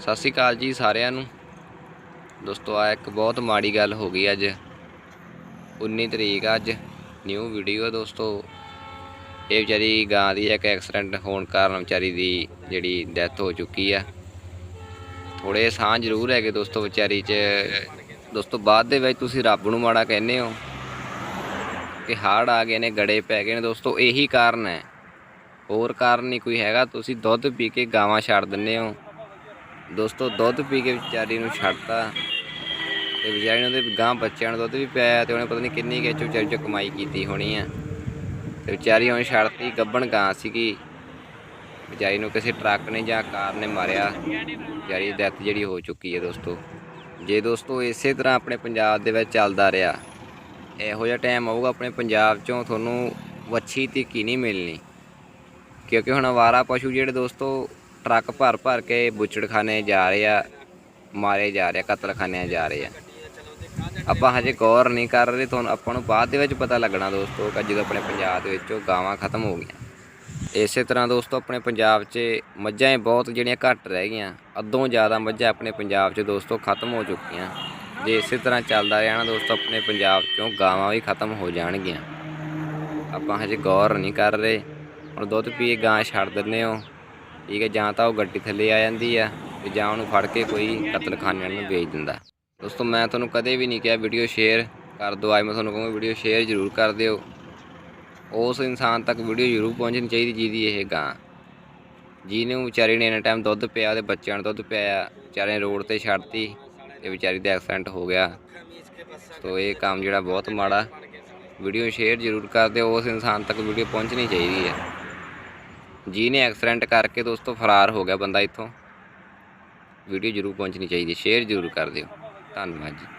ਸਤਿ ਸ਼੍ਰੀ ਅਕਾਲ ਜੀ ਸਾਰਿਆਂ ਨੂੰ। ਦੋਸਤੋ ਆ ਇੱਕ ਬਹੁਤ ਮਾੜੀ ਗੱਲ ਹੋ ਗਈ ਅੱਜ। 19 ਤਰੀਕ ਆ ਅੱਜ ਨਿਊ ਵੀਡੀਓ ਹੈ ਦੋਸਤੋ। ਇਹ ਵਿਚਾਰੀ ਗਾਂ ਦੀ ਇੱਕ ਐਕਸੀਡੈਂਟ ਹੋਣ ਕਾਰਨ ਵਿਚਾਰੀ ਦੀ ਜਿਹੜੀ ਡੈਥ ਹੋ ਚੁੱਕੀ ਆ। ਥੋੜੇ ਸਾਹ ਜ਼ਰੂਰ ਹੈਗੇ ਦੋਸਤੋ ਵਿਚਾਰੀ 'ਚ। ਦੋਸਤੋ, ਬਾਅਦ ਦੇ ਵਿੱਚ ਤੁਸੀਂ ਰੱਬ ਨੂੰ ਮਾੜਾ ਕਹਿੰਦੇ ਹੋ ਕਿ ਹਾੜ ਆ ਗਏ ਨੇ, ਗੜੇ ਪੈ ਗਏ ਨੇ। ਦੋਸਤੋ, ਇਹੀ ਕਾਰਨ ਹੈ। ਹੋਰ ਕਾਰਨ ਨਹੀਂ ਕੋਈ ਹੈਗਾ। ਤੁਸੀਂ ਦੁੱਧ ਪੀ ਕੇ ਗਾਵਾਂ ਛੱਡ ਦਿੰਦੇ ਹੋ। ਦੋਸਤੋ, ਦੁੱਧ ਪੀ ਕੇ ਵਿਚਾਰੀ ਨੂੰ ਛੱਡਤਾ ਤੇ ਵਿਚਾਰੀ ਨੂੰ ਉਹਦੇ ਗਾਂ ਬੱਚਿਆਂ ਨੂੰ ਦੁੱਧ ਵੀ ਪਿਆਇਆ ਤੇ ਉਹਨੇ ਪਤਾ ਨਹੀਂ ਕਿੰਨੀ ਕਿ ਵਿਚਾਰੀ ਚੋਂ ਕਮਾਈ ਕੀਤੀ ਹੋਣੀ ਆ। ਤੇ ਵਿਚਾਰੀ ਹੁਣ ਛੱਡਤੀ, ਗੱਬਣ ਗਾਂ ਸੀਗੀ। ਵਿਚਾਰੀ ਨੂੰ ਕਿਸੇ ਟਰੱਕ ਨੇ ਜਾਂ ਕਾਰ ਨੇ ਮਾਰਿਆ। ਵਿਚਾਰੀ ਦੀ ਡੈਥ ਜਿਹੜੀ ਹੋ ਚੁੱਕੀ ਹੈ ਦੋਸਤੋ। ਜੇ ਦੋਸਤੋ, ਇਸੇ ਤਰ੍ਹਾਂ ਆਪਣੇ ਪੰਜਾਬ ਦੇ ਵਿੱਚ ਚੱਲਦਾ ਰਿਹਾ, ਇਹੋ ਜਿਹਾ ਟਾਈਮ ਆਊਗਾ ਆਪਣੇ ਪੰਜਾਬ ਚੋਂ ਤੁਹਾਨੂੰ ਵੱਛੀ ਤਿੱਕੀ ਨਹੀਂ ਮਿਲਣੀ। ਕਿਉਂਕਿ ਹੁਣ ਅਵਾਰਾ ਪਸ਼ੂ ਜਿਹੜੇ ਦੋਸਤੋ ਟਰੱਕ ਭਰ ਭਰ ਕੇ ਬੁੱਚੜਖਾਨੇ ਜਾ ਰਹੇ ਆ, ਮਾਰੇ ਜਾ ਰਹੇ ਆ, ਕਤਲਖਾਨਿਆਂ ਜਾ ਰਹੇ ਆ। ਆਪਾਂ ਹਜੇ ਗੌਰ ਨਹੀਂ ਕਰ ਰਹੇ, ਤੁਹਾਨੂੰ ਆਪਾਂ ਨੂੰ ਬਾਅਦ ਦੇ ਵਿੱਚ ਪਤਾ ਲੱਗਣਾ ਦੋਸਤੋ ਕਿ ਜਦੋਂ ਆਪਣੇ ਪੰਜਾਬ ਦੇ ਵਿੱਚੋਂ ਗਾਵਾਂ ਖਤਮ ਹੋ ਗਈਆਂ। ਇਸੇ ਤਰ੍ਹਾਂ ਦੋਸਤੋ ਆਪਣੇ ਪੰਜਾਬ 'ਚ ਮੱਝਾਂ ਹੀ ਬਹੁਤ ਜਿਹੜੀਆਂ ਘੱਟ ਰਹਿ ਗਈਆਂ, ਅੱਧੋਂ ਜ਼ਿਆਦਾ ਮੱਝਾਂ ਆਪਣੇ ਪੰਜਾਬ 'ਚ ਦੋਸਤੋ ਖਤਮ ਹੋ ਚੁੱਕੀਆਂ। ਜੇ ਇਸੇ ਤਰ੍ਹਾਂ ਚੱਲਦਾ ਰਿਹਾ ਨਾ ਦੋਸਤੋ ਆਪਣੇ ਪੰਜਾਬ 'ਚੋਂ ਗਾਵਾਂ ਵੀ ਖਤਮ ਹੋ ਜਾਣਗੀਆਂ। ਆਪਾਂ ਹਜੇ ਗੌਰ ਨਹੀਂ ਕਰ ਰਹੇ, ਹੁਣ ਦੁੱਧ ਪੀ ਗਾਂ ਛੱਡ ਦਿੰਦੇ ਹੋ। ਠੀਕ ਹੈ, ਜਾਂ ਤਾਂ ਉਹ ਗੱਡੀ ਥੱਲੇ ਆ ਜਾਂਦੀ ਆ ਤੇ ਜਾਂ ਉਹਨੂੰ ਫੜ ਕੇ ਕੋਈ ਕਤਲਖਾਨੇ ਨੂੰ ਵੇਚ ਦਿੰਦਾ। ਦੋਸਤੋ, ਮੈਂ ਤੁਹਾਨੂੰ ਕਦੇ ਵੀ ਨਹੀਂ ਕਿਹਾ ਵੀਡੀਓ ਸ਼ੇਅਰ ਕਰ ਦਿਓ। ਅੱਜ ਮੈਂ ਤੁਹਾਨੂੰ ਕਹੂੰਗਾ ਵੀਡੀਓ ਸ਼ੇਅਰ ਜ਼ਰੂਰ ਕਰ ਦਿਓ। ਉਸ ਇਨਸਾਨ ਤੱਕ ਵੀਡੀਓ ਜ਼ਰੂਰ ਪਹੁੰਚਣੀ ਚਾਹੀਦੀ ਜਿਹਦੀ ਇਹ ਗਾਂ। ਜਿਹਨੂੰ ਵਿਚਾਰੇ ਨੇ ਇੰਨਾ ਟਾਈਮ ਦੁੱਧ ਪਿਆ, ਉਹਦੇ ਬੱਚਿਆਂ ਨੂੰ ਦੁੱਧ ਪਿਆ, ਵਿਚਾਰੇ ਨੇ ਰੋਡ ਤੇ ਛੱਡਤੀ ਤੇ ਵਿਚਾਰੀ ਦਾ ਐਕਸੀਡੈਂਟ ਹੋ ਗਿਆ। ਸੋ ਇਹ ਕੰਮ ਜਿਹੜਾ ਬਹੁਤ ਮਾੜਾ। ਵੀਡੀਓ ਸ਼ੇਅਰ ਜ਼ਰੂਰ ਕਰ ਦਿਓ। ਉਸ ਇਨਸਾਨ ਤੱਕ ਵੀਡੀਓ ਪਹੁੰਚਣੀ ਚਾਹੀਦੀ ਹੈ। ਜਿਹਨੇ ਐਕਸੀਡੈਂਟ ਕਰਕੇ ਦੋਸਤੋ ਫਰਾਰ ਹੋ ਗਿਆ ਬੰਦਾ ਇੱਥੋਂ। ਵੀਡੀਓ ਜ਼ਰੂਰ ਪਹੁੰਚਣੀ ਚਾਹੀਦੀ ਸ਼ੇਅਰ ਜ਼ਰੂਰ ਕਰ ਦਿਓ। ਧੰਨਵਾਦ ਜੀ।